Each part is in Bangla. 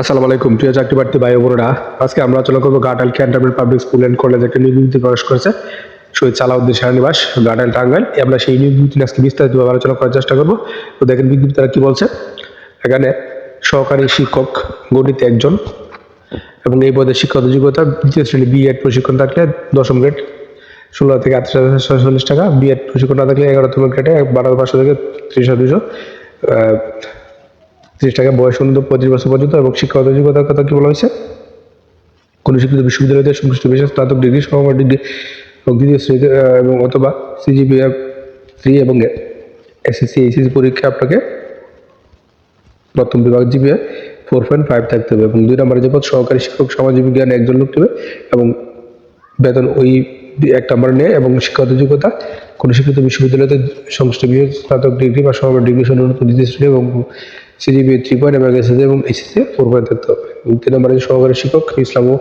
আসসালামু আলাইকুম। প্রিয় চাকরি প্রার্থী ভাই বোনেরা, আজকে আমরা আলোচনা করব Ghatail cantonment public school and college একটা নিয়োগ প্রকাশ করেছে। শহীদ সালাউদ্দিন সেনানিবাস গার্ডেল টাঙ্গাইল আমরা সেই নিয়ে আজকে বিস্তারিতভাবে আলোচনা করার চেষ্টা করব। তো দেখেন বিজ্ঞপ্তি তারা কি বলছে? এখানে সহকারী শিক্ষক গণিত একজন এবং এই পদে শিক্ষক যোগ্যতা, দ্বিতীয় শ্রেণি বিএড প্রশিক্ষণ থাকলে দশম গ্রেড ষোলো থেকে আটত্রিশ হাজার ছয়শো চল্লিশ টাকা। বিএড প্রশিক্ষণ না থাকলে এগারোতম গ্রেডে বারো পাঁচশো থেকে ত্রিশ দুশো ত্রিশ টাকা বয়স অনুযায়ী পঁচিশ বছর পর্যন্ত এবং শিক্ষাগত যোগ্যতার কথা কি বলা হয়েছে? কোনো শিক্ষিত বিশ্ববিদ্যালয়তে সংশ্লিষ্ট বিশেষ স্নাতক ডিগ্রি সমমান ডিগ্রি এবং দ্বিতীয় শ্রেণীতে এবং অথবা সিজিপিএফ থ্রি এবং এসএসসি, এইচএসসি পরীক্ষা আপনাকে প্রথম বিভাগ জিপিএ ফোর পয়েন্ট ফাইভ থাকতে হবে এবং দুই নম্বরে যে পদ সহকারী শিক্ষক সামাজিক বিজ্ঞান একজন লোক নেবে এবং বেতন ওই এক নম্বর নেয় এবং শিক্ষাগত যোগ্যতা কোনো শিক্ষিত বিশ্ববিদ্যালয়তে সংশ্লিষ্ট বিষয়ে স্নাতক ডিগ্রি বা সমমান ডিগ্রি সন্ন্যত দ্বিতীয় শ্রেণি এবং সিজিপি থ্রি পয়েন্ট এবং এসএসসি এবং এসএসসি ফোর পয়েন্ট থাকতে হবে তিন নম্বরে সহকারী শিক্ষক ইসলাম ও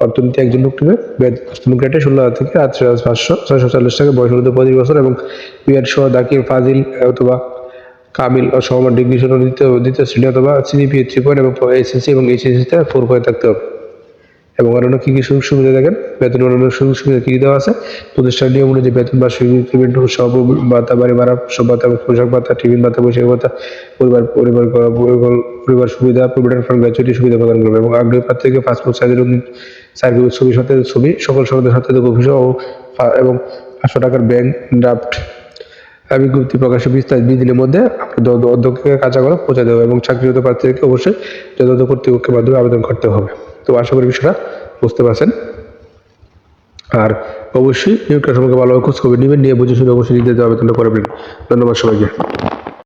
অর্থনীতি একজন লোক নেবে গ্রেটে ষোলো হাজার থেকে হাজার পাঁচশো ছয়শো চল্লিশ টাকা বয়স হলো পঁচিশ বছর এবং বিআর সহ দাকির ফাজিল অথবা কামিল ও সমান ডিগ্রি সহ দ্বিতীয় দ্বিতীয় শ্রেণি অথবা সিজিপি থ্রি পয়েন্ট এবং এসএসসি এবং এইচএসসিতে ফোর পয়েন্ট থাকতে হবে। এবং অন্যান্য কী কী সুযোগ সুবিধা দেখেন? বেতন অন্যান্য সুযোগ সুবিধা কী দেওয়া আছে? প্রতিষ্ঠান নিয়ম অনুযায়ী বেতন বা পেমেন্ট সব ভাতা, বাড়ি ভাড়া, সব ভাতা পোশাক ভাতা, টিফিন ভাতা, বৈশাখ ভাতা, পরিবার পরিবার পরিবার- সুবিধা প্রভিডেন্ট ফান্ড গ্র্যাচুইটি সুবিধা প্রদান করবে এবং আগ্রহী প্রার্থীকে পাসপোর্ট সাইজের সার্কিট ছবি সাথে ছবি, সকল সনদের সাথে সহ ও এবং পাঁচশো টাকার ব্যাংক ড্রাফট বিজ্ঞপ্তি প্রকাশের বিস্তারিত দিনের মধ্যে অধ্যক্ষকে কাঁচা করে পৌঁছে দেবে এবং চাকরিরত প্রার্থীদেরকে অবশ্যই যথাযথ কর্তৃপক্ষের মাধ্যমে আবেদন করতে হবে। তো আশা করি বিষয়টা বুঝতে পারছেন। আর অবশ্যই নিয়োগটা সম্পর্কে ভালোভাবে খোঁজ খবর নেবেন, নিয়ে বুঝে শুনে অবশ্যই নির্ধারিত আবেদনটা করবেন ধন্যবাদ সবাইকে।